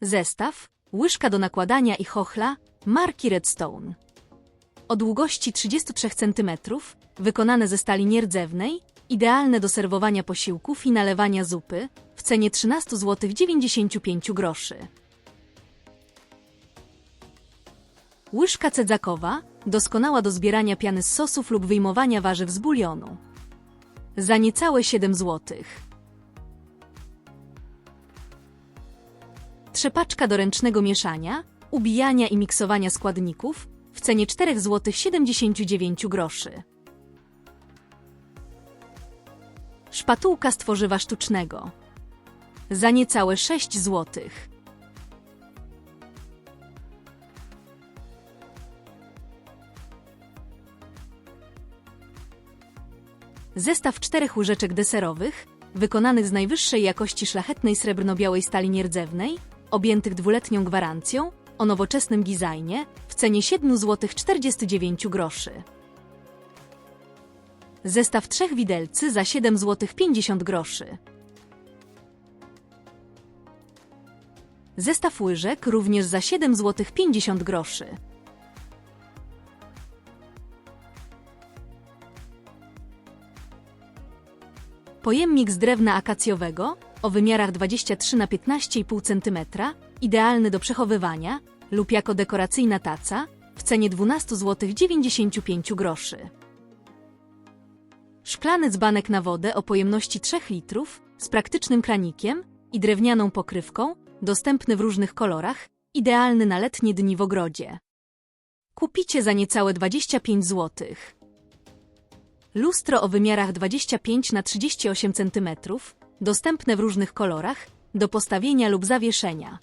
Zestaw, łyżka do nakładania i chochla marki Redstone. O długości 33 cm, wykonane ze stali nierdzewnej, idealne do serwowania posiłków i nalewania zupy, w cenie 13 zł 95 groszy. Łyżka cedzakowa, doskonała do zbierania piany z sosów lub wyjmowania warzyw z bulionu. Za niecałe 7 zł. Trzepaczka do ręcznego mieszania, ubijania i miksowania składników w cenie 4 zł 79 groszy. Szpatułka z tworzywa sztucznego. Za niecałe 6 złotych. Zestaw czterech łyżeczek deserowych, wykonanych z najwyższej jakości szlachetnej srebrno-białej stali nierdzewnej, objętych dwuletnią gwarancją, o nowoczesnym designie, w cenie 7 zł 49 groszy. Zestaw trzech widelcy za 7 zł 50 groszy. Zestaw łyżek również za 7 zł 50 groszy. Pojemnik z drewna akacjowego o wymiarach 23 na 15,5 cm, idealny do przechowywania lub jako dekoracyjna taca w cenie 12 zł 95 groszy. Szklany dzbanek na wodę o pojemności 3 litrów z praktycznym kranikiem i drewnianą pokrywką, dostępny w różnych kolorach, idealny na letnie dni w ogrodzie. Kupicie za niecałe 25 zł. Lustro o wymiarach 25 na 38 cm, dostępne w różnych kolorach, do postawienia lub zawieszenia.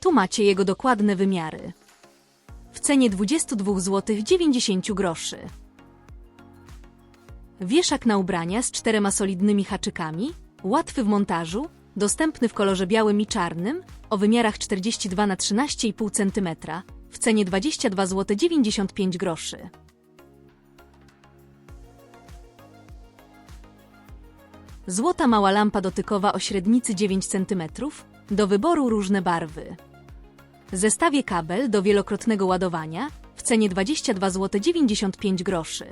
Tu macie jego dokładne wymiary. W cenie 22 zł 90 groszy. Wieszak na ubrania z czterema solidnymi haczykami, łatwy w montażu, dostępny w kolorze białym i czarnym, o wymiarach 42 na 13,5 cm, w cenie 22 zł 95 groszy. Złota mała lampa dotykowa o średnicy 9 cm, do wyboru różne barwy. Zestawie kabel do wielokrotnego ładowania w cenie 22 zł 95 groszy.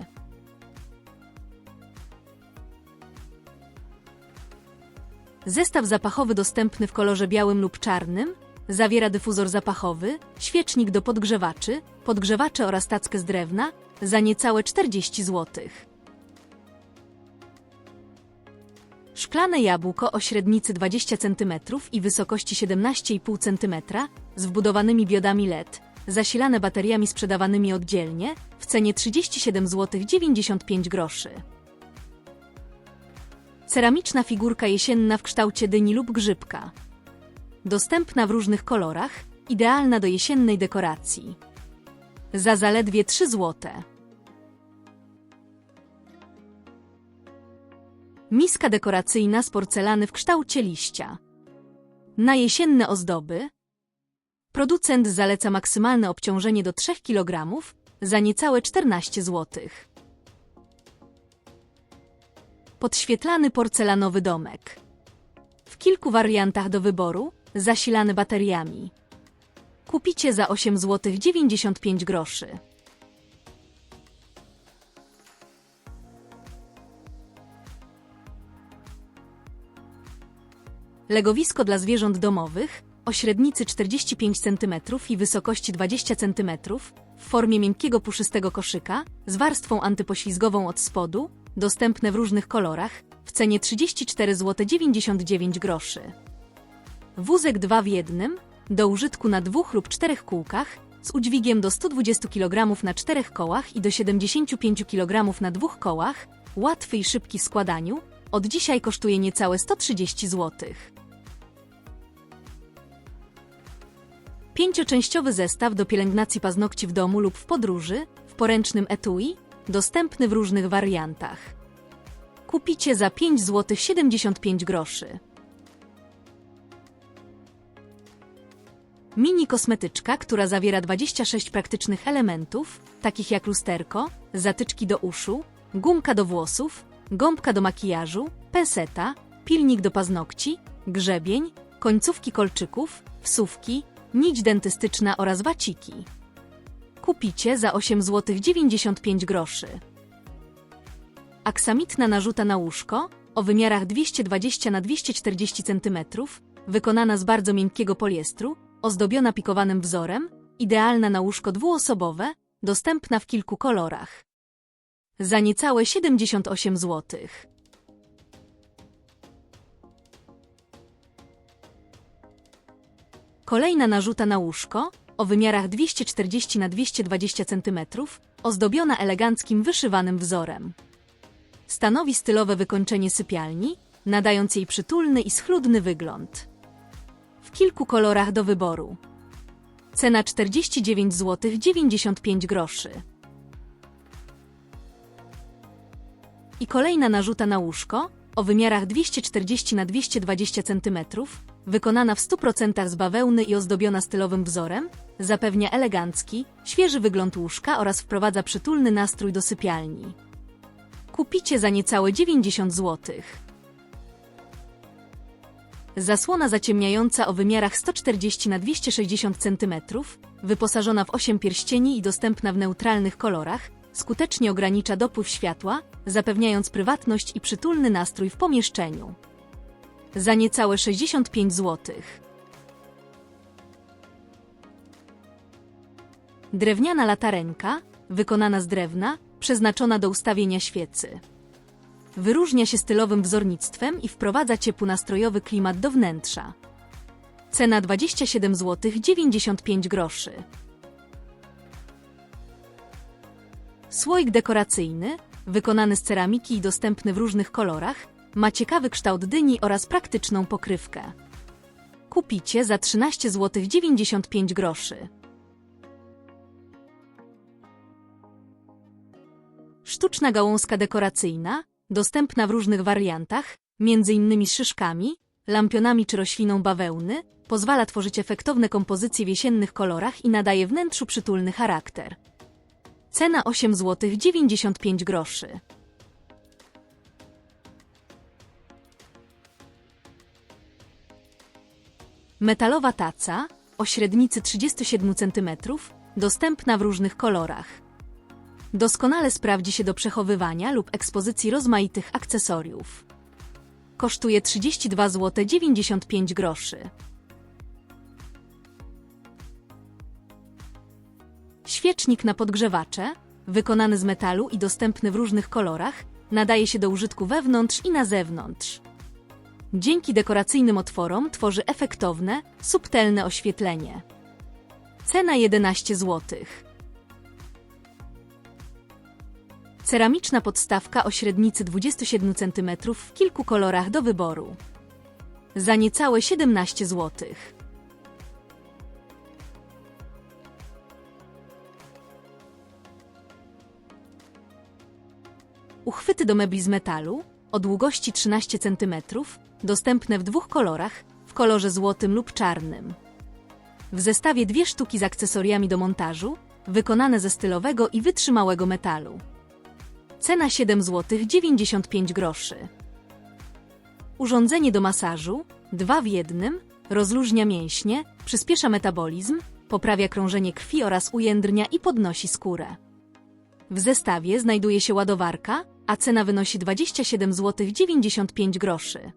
Zestaw zapachowy dostępny w kolorze białym lub czarnym zawiera dyfuzor zapachowy, świecznik do podgrzewaczy, podgrzewacze oraz tackę z drewna za niecałe 40 zł. Szklane jabłko o średnicy 20 cm i wysokości 17,5 cm z wbudowanymi diodami LED, zasilane bateriami sprzedawanymi oddzielnie w cenie 37 zł 95 groszy. Ceramiczna figurka jesienna w kształcie dyni lub grzybka. Dostępna w różnych kolorach, idealna do jesiennej dekoracji. Za zaledwie 3 złote. Miska dekoracyjna z porcelany w kształcie liścia. Na jesienne ozdoby. Producent zaleca maksymalne obciążenie do 3 kg za niecałe 14 zł. Podświetlany porcelanowy domek. W kilku wariantach do wyboru, zasilany bateriami. Kupicie za 8 zł 95 groszy. Legowisko dla zwierząt domowych o średnicy 45 cm i wysokości 20 cm w formie miękkiego puszystego koszyka z warstwą antypoślizgową od spodu, dostępne w różnych kolorach, w cenie 34 zł 99 groszy. Wózek 2 w jednym, do użytku na dwóch lub czterech kółkach, z udźwigiem do 120 kg na czterech kołach i do 75 kg na dwóch kołach, łatwy i szybki w składaniu, od dzisiaj kosztuje niecałe 130 zł. Pięcioczęściowy zestaw do pielęgnacji paznokci w domu lub w podróży, w poręcznym etui, dostępny w różnych wariantach. Kupicie za 5 zł 75 groszy. Mini kosmetyczka, która zawiera 26 praktycznych elementów, takich jak lusterko, zatyczki do uszu, gumka do włosów, gąbka do makijażu, penseta, pilnik do paznokci, grzebień, końcówki kolczyków, wsówki, nić dentystyczna oraz waciki. Kupicie za 8 zł 95 groszy. Aksamitna narzuta na łóżko o wymiarach 220 na 240 cm, wykonana z bardzo miękkiego poliestru, ozdobiona pikowanym wzorem, idealna na łóżko dwuosobowe, dostępna w kilku kolorach. Za niecałe 78 zł. Kolejna narzuta na łóżko o wymiarach 240 na 220 cm, ozdobiona eleganckim wyszywanym wzorem. Stanowi stylowe wykończenie sypialni, nadając jej przytulny i schludny wygląd. W kilku kolorach do wyboru. Cena 49 zł 95 groszy. I kolejna narzuta na łóżko o wymiarach 240 na 220 cm, wykonana w 100% z bawełny i ozdobiona stylowym wzorem, zapewnia elegancki, świeży wygląd łóżka oraz wprowadza przytulny nastrój do sypialni. Kupicie za niecałe 90 zł. Zasłona zaciemniająca o wymiarach 140 na 260 cm, wyposażona w 8 pierścieni i dostępna w neutralnych kolorach, skutecznie ogranicza dopływ światła, zapewniając prywatność i przytulny nastrój w pomieszczeniu. Za niecałe 65 zł. Drewniana latarenka, wykonana z drewna, przeznaczona do ustawienia świecy. Wyróżnia się stylowym wzornictwem i wprowadza ciepłonastrojowy klimat do wnętrza. Cena 27 zł 95 groszy. Słoik dekoracyjny, wykonany z ceramiki i dostępny w różnych kolorach, ma ciekawy kształt dyni oraz praktyczną pokrywkę. Kupicie za 13 zł 95 groszy. Sztuczna gałązka dekoracyjna, dostępna w różnych wariantach, m.in. z szyszkami, lampionami czy rośliną bawełny, pozwala tworzyć efektowne kompozycje w jesiennych kolorach i nadaje wnętrzu przytulny charakter. Cena 8 zł 95 groszy. Metalowa taca o średnicy 37 cm, dostępna w różnych kolorach. Doskonale sprawdzi się do przechowywania lub ekspozycji rozmaitych akcesoriów. Kosztuje 32 zł 95 groszy. Świecznik na podgrzewacze, wykonany z metalu i dostępny w różnych kolorach, nadaje się do użytku wewnątrz i na zewnątrz. Dzięki dekoracyjnym otworom tworzy efektowne, subtelne oświetlenie. Cena 11 zł. Ceramiczna podstawka o średnicy 27 cm w kilku kolorach do wyboru. Za niecałe 17 zł. Uchwyty do mebli z metalu o długości 13 cm, dostępne w dwóch kolorach, w kolorze złotym lub czarnym. W zestawie dwie sztuki z akcesoriami do montażu, wykonane ze stylowego i wytrzymałego metalu. Cena 7 zł 95 groszy. Urządzenie do masażu, dwa w jednym, rozluźnia mięśnie, przyspiesza metabolizm, poprawia krążenie krwi oraz ujędrnia i podnosi skórę. W zestawie znajduje się ładowarka, a cena wynosi 27 zł 95 groszy.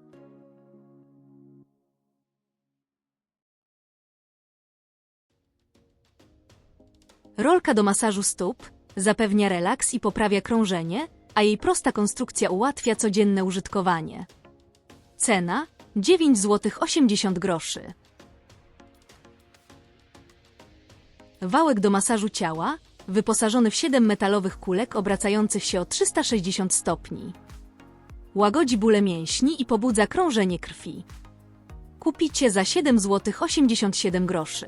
Rolka do masażu stóp zapewnia relaks i poprawia krążenie, a jej prosta konstrukcja ułatwia codzienne użytkowanie. Cena 9 zł 80 groszy. Wałek do masażu ciała, wyposażony w 7 metalowych kulek obracających się o 360 stopni. Łagodzi bóle mięśni i pobudza krążenie krwi. Kupicie za 7 zł 87 groszy.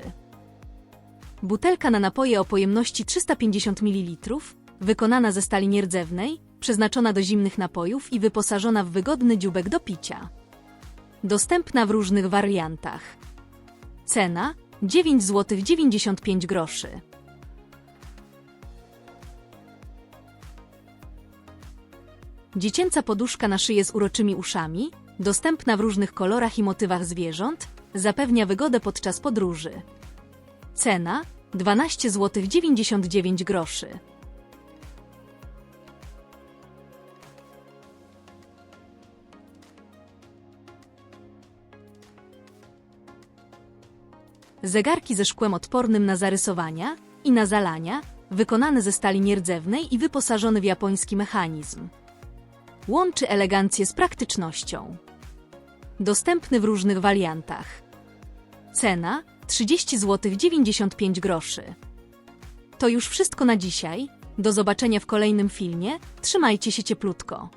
Butelka na napoje o pojemności 350 ml, wykonana ze stali nierdzewnej, przeznaczona do zimnych napojów i wyposażona w wygodny dziubek do picia. Dostępna w różnych wariantach. Cena 9 zł 95 groszy. Dziecięca poduszka na szyję z uroczymi uszami, dostępna w różnych kolorach i motywach zwierząt, zapewnia wygodę podczas podróży. Cena 12 zł 99 groszy. Zegarki ze szkłem odpornym na zarysowania i na zalania, wykonane ze stali nierdzewnej i wyposażony w japoński mechanizm. Łączy elegancję z praktycznością. Dostępny w różnych wariantach. Cena 30 zł 95 groszy. To już wszystko na dzisiaj. Do zobaczenia w kolejnym filmie. Trzymajcie się cieplutko.